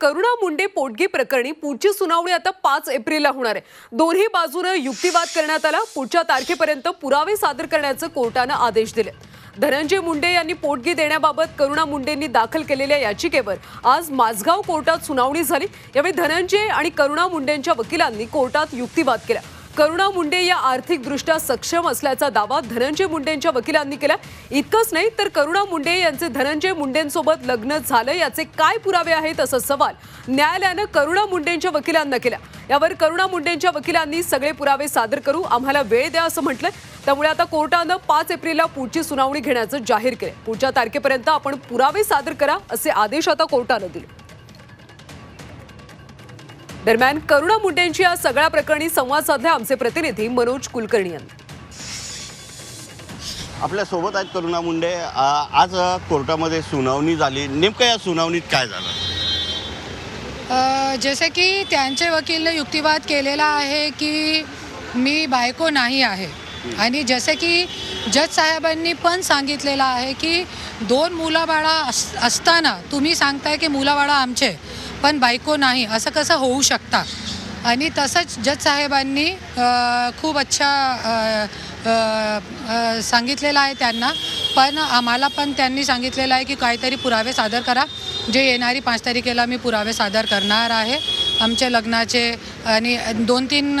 करुणा मुंडे पोटगी प्रकरणी पुढची सुनावणी आता पाच एप्रिलला होणार आहे. दोन्ही बाजूनं युक्तिवाद करण्यात आला. पुढच्या तारखेपर्यंत पुरावे सादर करण्याचं कोर्टानं आदेश दिले. धनंजय मुंडे यांनी पोटगी देण्याबाबत करुणा मुंडेंनी दाखल केलेल्या याचिकेवर आज माझगाव कोर्टात सुनावणी झाली. यावेळी धनंजय आणि करुणा मुंडेंच्या वकिलांनी कोर्टात युक्तिवाद केला. करुणा मुंडे या आर्थिकदृष्ट्या सक्षम असल्याचा दावा धनंजय मुंडेंच्या वकिलांनी केला इतकंच नाही तर करुणा मुंडे यांचे धनंजय मुंडेंसोबत लग्न झालं याचे काय पुरावे आहेत असा सवाल न्यायालयानं करुणा मुंडेंच्या वकिलांना केला यावर करुणा मुंडेंच्या वकिलांनी सगळे पुरावे सादर करू आम्हाला वेळ द्या असं म्हटलं त्यामुळे आता कोर्टानं पाच एप्रिलला पुढची सुनावणी घेण्याचं जाहीर केलं पुढच्या तारखेपर्यंत आपण पुरावे सादर करा असे आदेश आता कोर्टानं दिले. दरम्यान करुणा मुंडेंची या सगळ्या प्रकरणी संवाद साधला आमचे प्रतिनिधी मनोज कुलकर्णी यांनी आपल्यासोबत आहेत करुणा मुंडे. आज कोर्टामध्ये सुनावणी झाली. नेमकं या सुनावणीत काय झालं? अ, जसे की त्यांचे वकीलने युक्तिवाद केलेला आहे की मी बायको नाही आहे. आणि जसे की जज साहेबांनी पण सांगितलेलं आहे की दोन मुलाबाळा अस असताना तुम्ही सांगताय की मुलाबाळा आमचे. पण बायको नाही असं कसं होऊ शकता? आणि तसंच जज साहेबांनी खूप अच्छा सांगितलेलं आहे त्यांना. पण आम्हाला पण त्यांनी सांगितलेलं आहे की काहीतरी पुरावे सादर करा. जे येणारी पाच तारखेला मी पुरावे सादर करणार आहे. आमच्या लग्नाचे आणि दोन तीन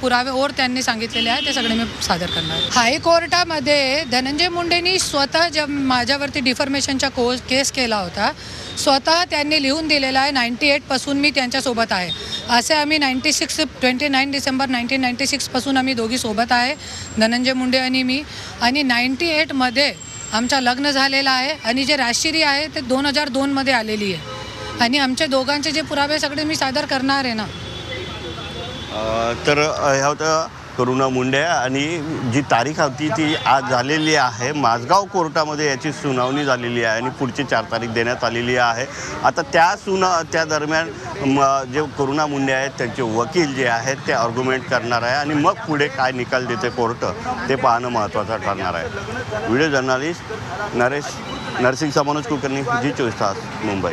पुरावे और त्यांनी सांगितलेले आहे ते सगळे मी सादर करणार. हायकोर्टामध्ये धनंजय मुंडेंनी स्वतः जब माझ्यावरती डिफॉर्मेशनचा कोर्स केस केला होता स्वतः त्यांनी लिहून दिलेला आहे नाईन्टी एटपासून मी त्यांच्यासोबत आहे. असे आम्ही ninety six twenty nine December nineteen ninety सिक्सपासून आम्ही दोघी सोबत आहे धनंजय मुंडे आणि मी. आणि नाईन्टी एटमध्ये आमचं लग्न झालेलं आहे आणि जे राजशिरी आहे ते दोन हजार दोनमध्ये आलेली आहे. आणि आमच्या दोघांचे जे पुरावे सगळे मी सादर करणार आहे ना तर ह्या होत्या करुणा मुंडे आणि जी तारीख होती ती आज झालेली आहे. माझगाव कोर्टामध्ये याची सुनावणी झालेली आहे आणि पुढची चार तारीख देण्यात आलेली आहे. आता त्या सुना त्या दरम्यान म, जे करुणा मुंडे आहेत त्यांचे वकील जे आहेत ते आर्ग्युमेंट करणार आहे आणि मग पुढे काय निकाल देते कोर्ट ते पाहणं महत्त्वाचं ठरणार आहे. व्हिडिओ जर्नलिस्ट नरेश नरसिंग मनोज कुलकर्णी जी चोवीस तास मुंबई.